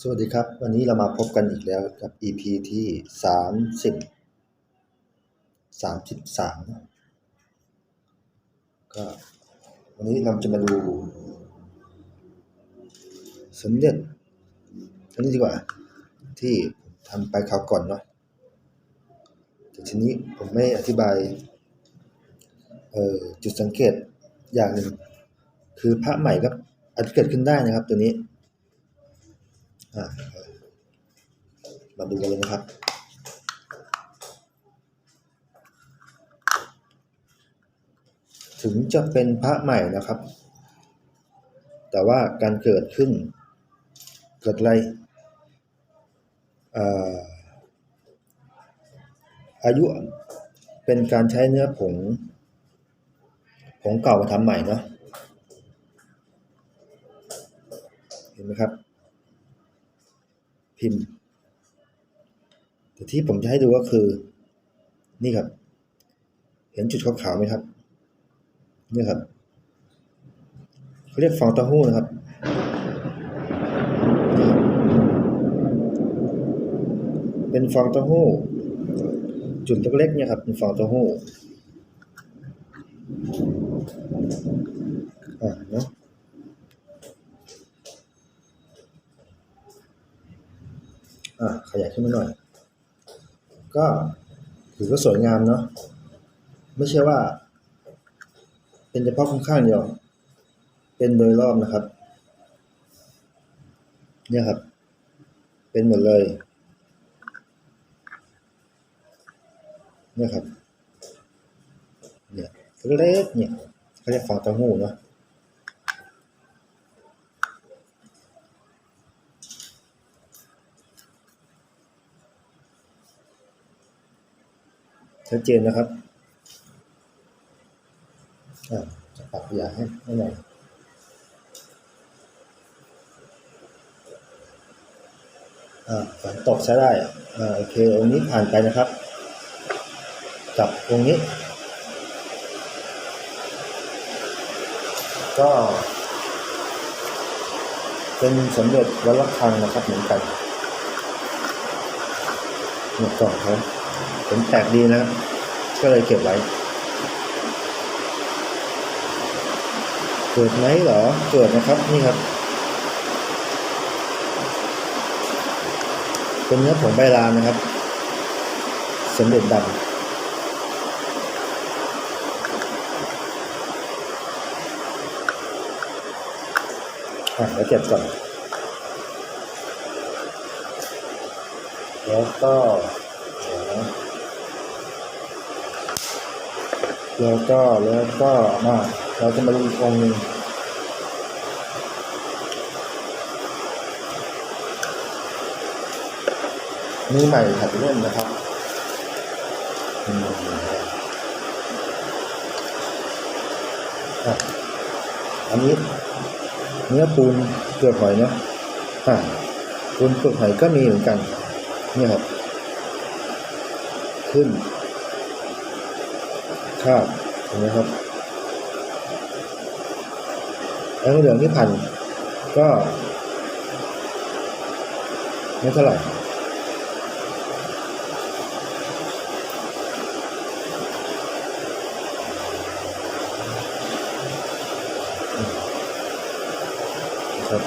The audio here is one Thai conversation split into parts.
สวัสดีครับ วันนี้เรามาพบกันอีกแล้วกับ EP ที่สามสิบสามสิบสามก็วันนี้เราจะมาดู สมเด็จอันนี้ดีกว่า ที่ทำไปคราวก่อนเนาะแต่ทีนี้ผมไม่อธิบายเอ่อจุดสังเกตอย่างหนึ่งคือพระใหม่ก็อาจจะเกิดขึ้นได้นะครับตัวนี้ มาดูกันเลยนะครับถึงจะเป็นพระใหม่นะครับ แต่ว่าการเกิดขึ้น เกิดอะไรอาอายุเป็นการใช้เนื้อผง ผงเก่ามาทำใหม่เนาะ เห็นไหมครับ พิมพ์ แต่ที่ผมจะให้ดูก็คือ นี่ครับ เห็นจุดขาวๆไหมครับ นี่ครับเขาเรียกฟองเต้าหู้นะครับ เป็นฟองเต้าหู้ จุดเล็กๆเนี่ยครับ เป็นฟองเต้าหู้อ่าเนาะ อะขยายขึ้นมาหน่อย ก็ถือว่าสวยงามเนาะไม่ใช่ว่า เป็นเฉพาะข้างๆเดียว เป็นโดยรอบนะครับ เนี่ยครับ เป็นหมดเลย เนี่ยครับ เนี่ยเล็กเนี่ยเขาเรียกฟองเต้าหู้เนาะ ชัดเจนนะครับอ่าจะปรับขยายให้ให้หน่อยอ่าฝนตกใช้ได้อ่าโอเคองค์นี้ผ่านไปนะครับกับองค์นี้ ก็เป็นสมเด็จวัดระฆังนะครับเหมือนกันเนี่ยกล่องเขา ผมแตกดีนะครับ ก็เลยเก็บไว้ เกิดไหมเหรอ เกิดนะครับนี่ครับ เป็นเนื้อผงใบลานนะครับสมเด็จดำอะแล้วเก็บก่อนแล้วก็เดี๋ยวนะ แล้วก็แล้วก็มาเราจะมาดูอีกองค์หนึ่งมีใหม่หัดเล่นนะครับอันนี้เนื้อปูนเกลือกหอยเนาะอะปูนเกลือกหอยก็มีเหมือนกัน เนี่ยครับ ขึ้น คาบเห็นไหมครับแล้วเหลืองที่พันก็ไม่เท่าไหร่ครับ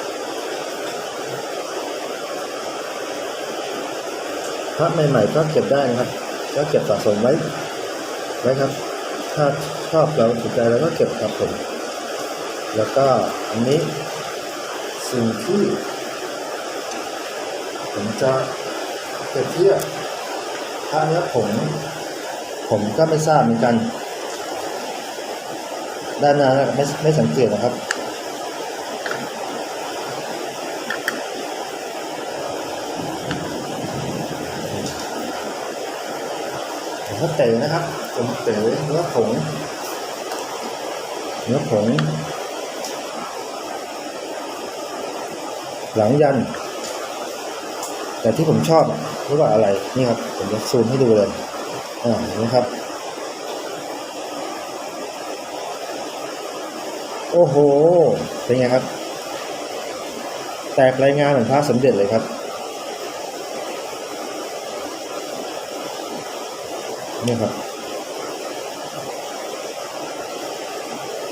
พระใหม่ๆก็เก็บได้นะครับ ก็เก็บสะสมไว้ไว้ครับ ถ้าชอบเราถูกใจเราก็เก็บครับผม แล้วก็อันนี้สิ่งที่ผมจะเปรียบเทียบถ้าเนี้ยผม ผมก็ไม่ทราบเหมือนกัน ด้านหน้าไม่ไม่สังเกตนะครับ ผมเต๋อนะครับผมเต๋อเนื้อผงเนื้อผง หลังยัน แต่ที่ผมชอบรู้ว่าอะไรนี่ครับ ผมจะซูมให้ดูเลยอ่าเห็นไหมครับ โอ้โห เป็นไงครับ แตแตกรายงานเหมือนพระสมเด็จเลยครับ เนี่ยครับ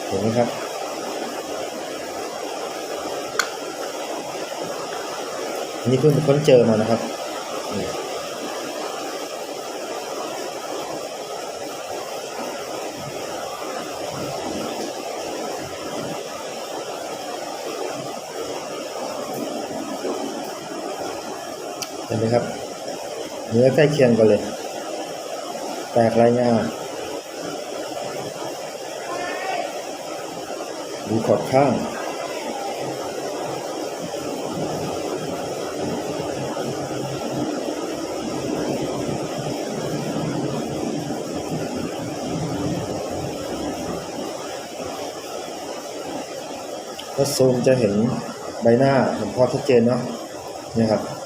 เห็นไหมครับ อันนี้เพิ่งไปค้นเจอมานะครับเห็นไหมครับเนื้อใกล้เคียงกันเลย แตกลายงาดูขอบข้าง ถ้าซูมจะเห็นใบหน้าหลวงพ่อชัดเจนเนาะเนี่ยครับ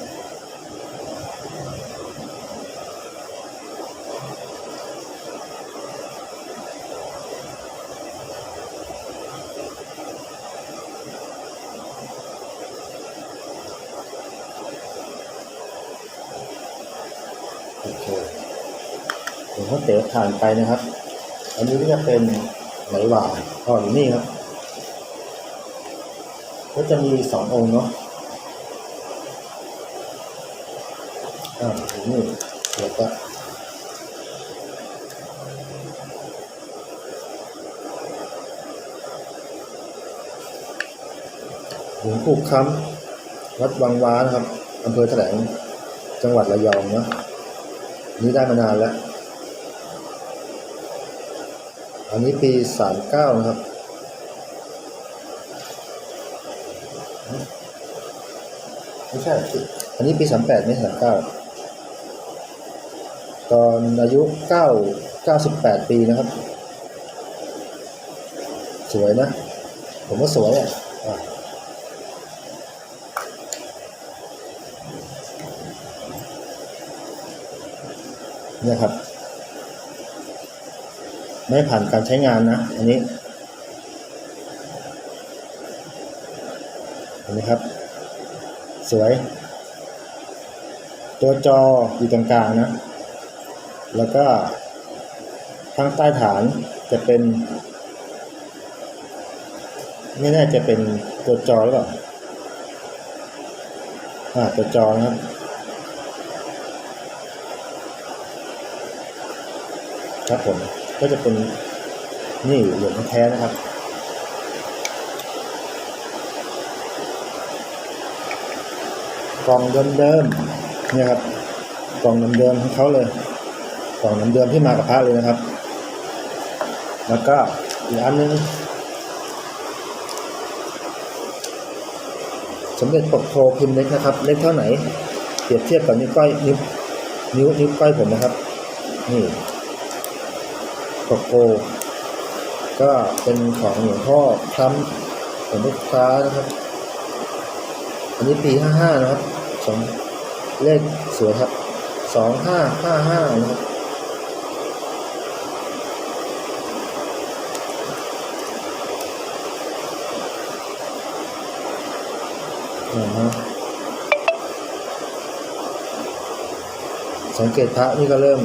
โอเคหลวงพ่อเต๋อผ่านไปนะครับ อันนี้ก็จะเป็นไหลหวานอ่อนนี่ครับ ก็จะมีสององค์เนาะอ่านี่เดี๋ยวก็หลวงปู่ค้ำวัดวังว้านะครับอำเภอแถลงจังหวัดระยองเนาะ นี่ได้มานานแล้ว อันนี้ปีสามเก้านะครับ ไม่ใช่สิอันนี้ปีสามแปดไม่สามเก้าตอนอายุเก้าเก้าสิบแปดปีนะครับ สวยนะ ผมว่าสวยอะอะ เนี่ยครับ ไม่ผ่านการใช้งานนะ อันนี้เห็นไหมครับ สวย ตัวจออยู่ตรงกลางนะ แล้วก็ข้างใต้ฐานจะเป็นไม่แน่จะเป็นตัวจอหรือเปล่าอ่าตัวจอนะครับ ครับผมก็จะเป็นนี่เหลืองแท้นะครับกล่องเดิมๆเนี่ยครับกล่องเดิมๆของเขาเลยกล่องเดิมๆที่มากับพระเลยนะครับ แล้วก็อีกอันนึงสมเด็จปกโพพิมพ์เล็กนะครับ เล็กเท่าไหนเปรียบเทียบกับนิ้วก้อยนิ้วนิ้วนิ้วก้อยผมนะครับ นี่ ปกโพก็เป็นของหลวงพ่อคล้ำของลูกค้านะครับ อันนี้ปีห้าห้านะครับสองเลขสวยครับสองห้าห้าห้านะครับอ่าฮะสังเกตพระนี่ก็เริ่ม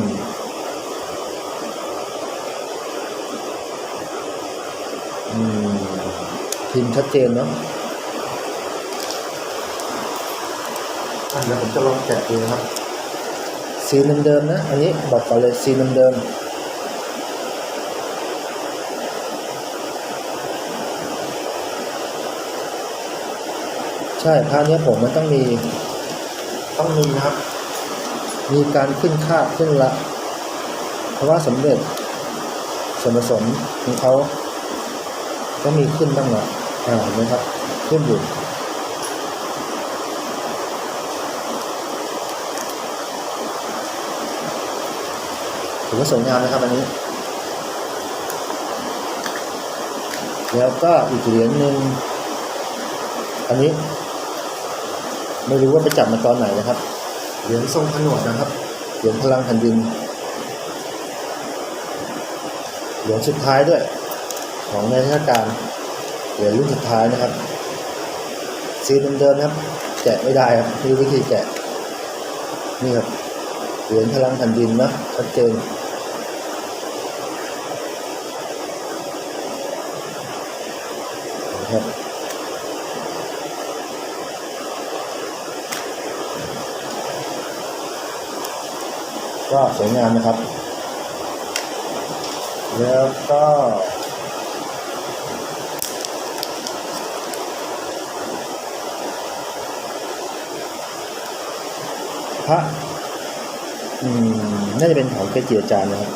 อืม พิมพ์ชัดเจนเนาะอะเดี๋ยวผมจะลองแกะดูนะครับ สีเดิมๆนะ อันนี้บอกก่อนเลยสีเดิมๆใช่ผ้าเนี้ยผมมันต้องมี ต้องมีนะครับ มีการขึ้นคาดขึ้นละ เพราะว่าสมเด็จส่วนผสมของเขาก็มีขึ้นบ้างละอ่า เห็นะครับขึ้นอยู่ถือว่าสวยงามนะครับอันนี้ แล้วก็อีกเหรียญหนึ่งอันนี้ ไม่รู้ว่าไปจับมาตอนไหนนะครับ เหรียญทรงผนวดนะครับ เหรียญพลังแผ่นดิน เหรียญสุดท้ายด้วย ของในราชการ เหรียญรุ่นสุดท้ายนะครับซีนเดิมๆครับ แกะไม่ได้ครับมีวิธีแกะ นี่ครับ เหรียญพลังแผ่นดินนะชัดเจนนะครับก็สวยงามนะครับ แล้วก็ พระอืมน่าจะเป็นของเกจิอาจารย์นะครับ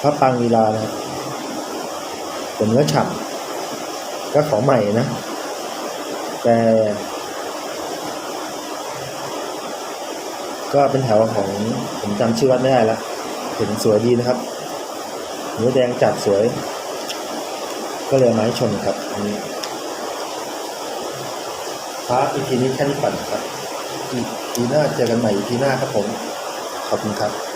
พระปางวีลานะครับเป็นเนื้อฉ่ำก็ของใหม่นะ แต่ ก็เป็นแถวของผมจำชื่อวัดไม่ได้ละเห็นสวยดีนะครับเนื้อแดงจัดสวย ก็เลยมาให้ชมครับอันนี้พระอีพีนี้แค่นี้ก่นครับ อีพีหน้าเจอกันใหม่อีพีหน้าครับผม ขอบคุณครับ